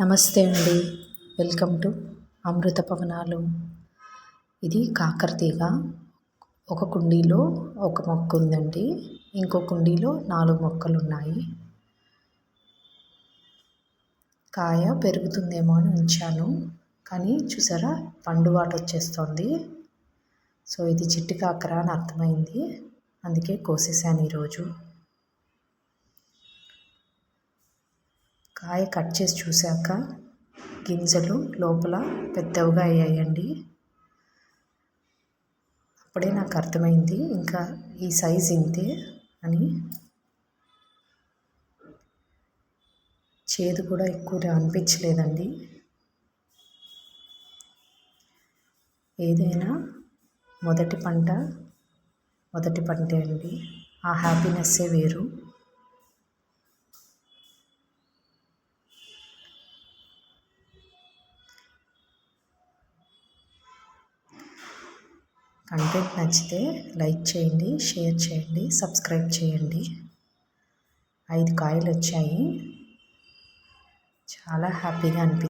నమస్తే అండి. Welcome to అమృత పవనాలు. ఇది కాకరతీగ. ఒక కుండీలో ఒక మొక్క ఉందండి. ఇంకో కుండీలో నాలుగు మొక్కలు ఉన్నాయి కాయ పెరుగుతుందేమో అని ఉంచాను. కానీ చూసారా పండు వాట వచ్చేస్తుంది. సో ఇది చిట్టి కాకర అని అర్థమైంది. అందుకే కోసేసాను ఈరోజు. కాయ కట్ చేసి చూశాక గింజలు లోపల పెద్దవిగా అయ్యాయండి. అప్పుడే నాకు అర్థమైంది ఇంకా ఈ సైజ్ ఇంతే అని. చేదు కూడా ఎక్కువ అనిపించలేదండి. ఏదైనా మొదటి పంట మొదటి పంటే అండి. ఆ హ్యాపీనెస్సే వేరు. కంటెంట్ నచ్చితే లైక్ చేయండి షేర్ చేయండి సబ్స్క్రైబ్ చేయండి. ఐదు కాయలు వచ్చాయి చాలా హ్యాపీగా అనిపి